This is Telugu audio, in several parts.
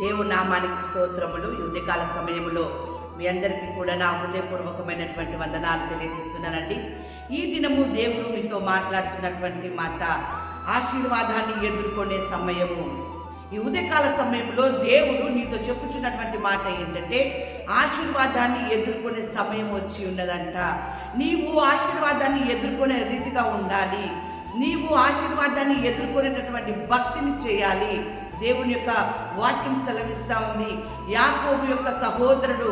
దేవుడు నామానికి స్తోత్రములు. యుద్ధకాల సమయంలో మీ అందరికీ కూడా నా హృదయపూర్వకమైనటువంటి వందనాలు తెలియజేస్తున్నానండి. ఈ దినము దేవుడు మీతో మాట్లాడుతున్నటువంటి మాట ఆశీర్వాదాన్ని ఎదుర్కొనే సమయము. ఈ ఉదయకాల సమయంలో దేవుడు నీతో చెప్పుచున్నటువంటి మాట ఏంటంటే ఆశీర్వాదాన్ని ఎదుర్కొనే సమయం వచ్చి ఉన్నదంట. నీవు ఆశీర్వాదాన్ని ఎదుర్కొనే రీతిగా ఉండాలి. నీవు ఆశీర్వాదాన్ని ఎదుర్కొనేటటువంటి భక్తిని చేయాలి. దేవుని యొక్క వాక్యం సెలవిస్తా ఉంది. యాకోబు యొక్క సహోదరుడు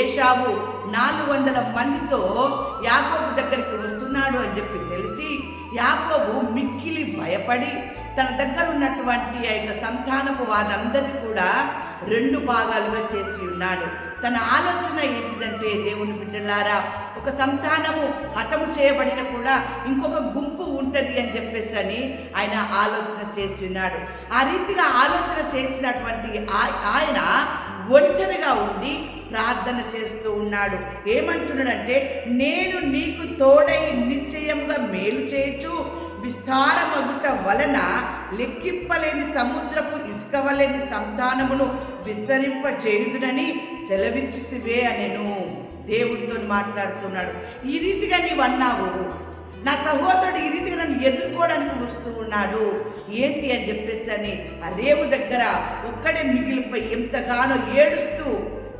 ఏషావు నాలుగు వందల మందితో యాకోబు దగ్గరికి వస్తున్నాడు అని చెప్పి తెలిసి యాకోబు మిక్కిలి భయపడి తన దగ్గర ఉన్నటువంటి ఆ యొక్క సంతానపు వారందరినీ కూడా రెండు భాగాలుగా చేసి ఉన్నాడు. తన ఆలోచన ఏంటిదంటే దేవుని బిడ్డలారా ఒక సంతానము హతము చేయబడిన కూడా ఇంకొక గుంపు ఉంటుంది అని చెప్పేసి అని ఆయన ఆలోచన చేసి ఉన్నాడు. ఆ రీతిగా ఆలోచన చేసినటువంటి ఆయన ఒంటరిగా ఉండి ప్రార్థన చేస్తూ ఉన్నాడు. ఏమంటున్నాడంటే నేను నీకు తోడై నిశ్చయంగా మేలు చేయొచ్చు విస్తారమగుట వలన లెక్కింపలేని సముద్రపు ఇసుకవలేని సంతానమును విస్తరింప చేయుదునని సెలవిచ్చితివే అనెను. దేవుడితో మాట్లాడుతున్నాడు. ఈ రీతిగా నీవు అన్నావు. నా సహోదరుడు ఈ రీతిగా నన్ను ఎదుర్కోవడానికి వస్తూ ఉన్నాడు. ఏంటి అని చెప్పేసి అని ఆ రేవు దగ్గర ఒక్కడే మిగిలిపోయి ఎంతగానో ఏడుస్తూ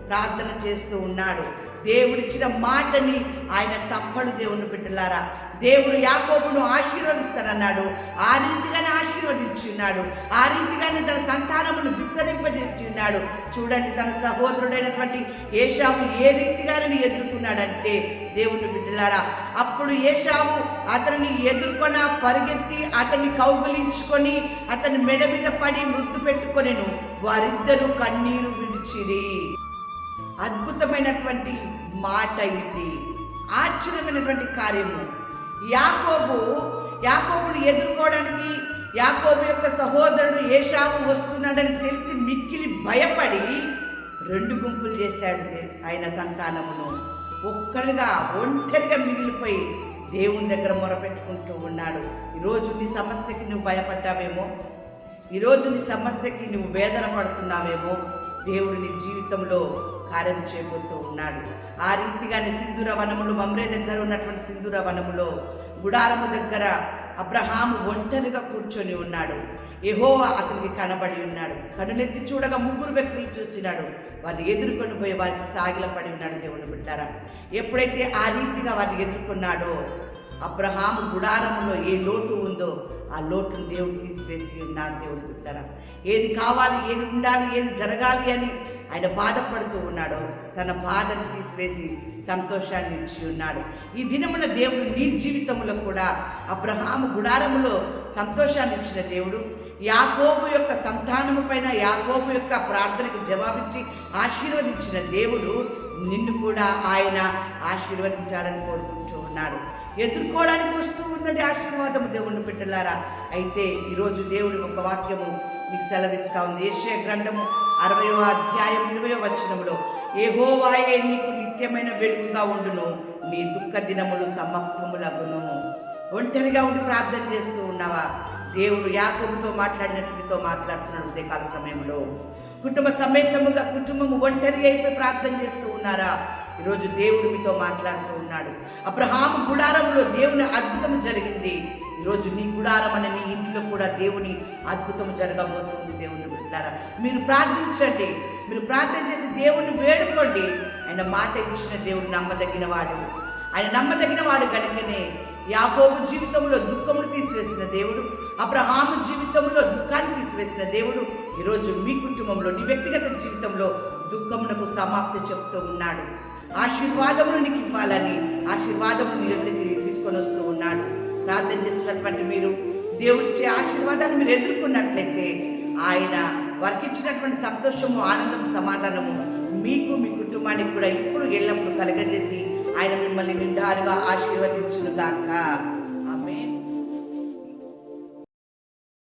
ప్రార్థన చేస్తూ ఉన్నాడు. దేవుడిచ్చిన మాటని ఆయన తప్పడు దేవుని బిడ్డలారా. దేవుడు యాకోబును ఆశీర్వదిస్తానన్నాడు. ఆ రీతిగానే ఆశీర్వదించి ఉన్నాడు ఆ రీతిగానే తన సంతానమును విస్తరింపజేసి ఉన్నాడు చూడండి తన సహోదరుడైనటువంటి ఏషావు ఏ రీతిగానే ఎదుర్కొన్నాడంటే దేవుని బిడ్డలారా అప్పుడు ఏషావు అతనిని ఎదుర్కొన పరిగెత్తి అతన్ని కౌగులించుకొని అతని మెడ మీద పడి మృత్తు పెట్టుకొనేను. వారిద్దరూ కన్నీరు విడిచిరి. అద్భుతమైనటువంటి మాట ఇది. ఆశ్చర్యమైనటువంటి కార్యము. యాకోబు యాకోబును ఎదుర్కోవడానికి యాకోబు యొక్క సహోదరుడు ఏషావు వస్తున్నాడని తెలిసి మిక్కిలి భయపడి రెండు గుంపులు చేశాడు ఆయన సంతానమును. ఒక్కరిగా ఒంటరిగా మిగిలిపోయి దేవుని దగ్గర మొరపెట్టుకుంటూ ఉన్నాడు. ఈరోజు నీ సమస్యకి నువ్వు భయపడ్డావేమో? ఈరోజు నీ సమస్యకి నువ్వు వేదన పడుతున్నావేమో? దేవుడు నీ జీవితంలో కార్యం చేయబోతూ ఉన్నాడు. ఆ రీతిగానే సింధుర వనములు మమ్రే దగ్గర ఉన్నటువంటి సింధుర వనములో గుడారము దగ్గర అబ్రహాము ఒంటరిగా కూర్చొని ఉన్నాడు. యెహోవా అతనికి కనబడి ఉన్నాడు. కనులెత్తి చూడగా ముగ్గురు వ్యక్తులు చూసినాడు. వారిని ఎదుర్కొని పోయి వారికి సాగిలపడి ఉన్నాడు దేవుని బిడ్డారా. ఎప్పుడైతే ఆ రీతిగా వారిని ఎదుర్కొన్నాడో అబ్రహాము గుడారంలో ఏ లోటు ఉందో ఆ లోటును దేవుడు తీసివేసి ఉన్నాడు దేవుడు బిడ్డరా ఏది కావాలి ఏది ఉండాలి ఏది జరగాలి అని ఆయన బాధపడుతూ ఉన్నాడో. తన బాధను తీసివేసి సంతోషాన్ని ఇచ్చి ఉన్నాడు. ఈ దినమున దేవుడు నీ జీవితంలో కూడా అబ్రహాము గుడారములో సంతోషాన్ని ఇచ్చిన దేవుడు యాకోబు యొక్క సంతానము పైన యాకోబు యొక్క ప్రార్థనకు జవాబిచ్చి ఆశీర్వదించిన దేవుడు నిన్ను కూడా ఆయన ఆశీర్వదించాలని కోరుకుంటూ ఉన్నాడు. ఎదుర్కోవడానికి వస్తూ ఉన్నది ఆశీర్వాదము దేవుని బిడ్డలారా. అయితే ఈరోజు దేవుడి ఒక వాక్యము మీకు సెలవిస్తా ఉంది. ఏషయ గ్రంథము అరవయో అధ్యాయం ఇరవయో వచనములో ఏహోవాయే నీకు నిత్యమైన వెలుగుగా ఉండును నీ దుఃఖ దినములు సమాప్తములగును ఒంటరిగా ఉండి ప్రార్థన చేస్తూ ఉన్నావా? దేవుడు యాకరుతో మాట్లాడినట్టు మాట్లాడుతున్నాడు ఉదయకాల సమయంలో. కుటుంబ సమేతముగా కుటుంబము ఒంటరి అయిపోయి ప్రార్థన చేస్తూ ఉన్నారా? ఈరోజు దేవుడు మీతో మాట్లాడుతూ ఉన్నాడు. అబ్రహాము గుడారంలో దేవుని అద్భుతం జరిగింది. ఈరోజు నీ గుడారం అనే నీ ఇంట్లో కూడా దేవుని అద్భుతం జరగబోతుంది దేవుని బిడ్డారా. మీరు ప్రార్థించండి. మీరు ప్రార్థన చేసి దేవుణ్ణి వేడుకోండి. ఆయన మాట ఇచ్చిన దేవుడు నమ్మదగిన వాడు ఆయన నమ్మదగిన వాడు కనుకనే యాకోబు జీవితంలో దుఃఖమును తీసివేసిన దేవుడు అబ్రహాము జీవితంలో దుఃఖాన్ని తీసివేసిన దేవుడు ఈరోజు మీ కుటుంబంలో నీ వ్యక్తిగత జీవితంలో దుఃఖమునకు సమాప్తి చెప్తూ ఉన్నాడు. ఆశీర్వాదమును నీకు ఇవ్వాలని ఆశీర్వాదము నీ తీసుకొని వస్తూ ఉన్నాడు. ప్రార్థన చేస్తున్నటువంటి మీరు దేవుడిచ్చే ఆశీర్వాదాన్ని మీరు ఎదుర్కొన్నట్లయితే ఆయన వారికి ఇచ్చినటువంటి సంతోషము ఆనందం సమాధానము మీకు మీ కుటుంబానికి కూడా ఇప్పుడు ఎల్లప్పుడు కలగజేసి ఆయన మిమ్మల్ని నిండారుగా ఆశీర్వదించును గాక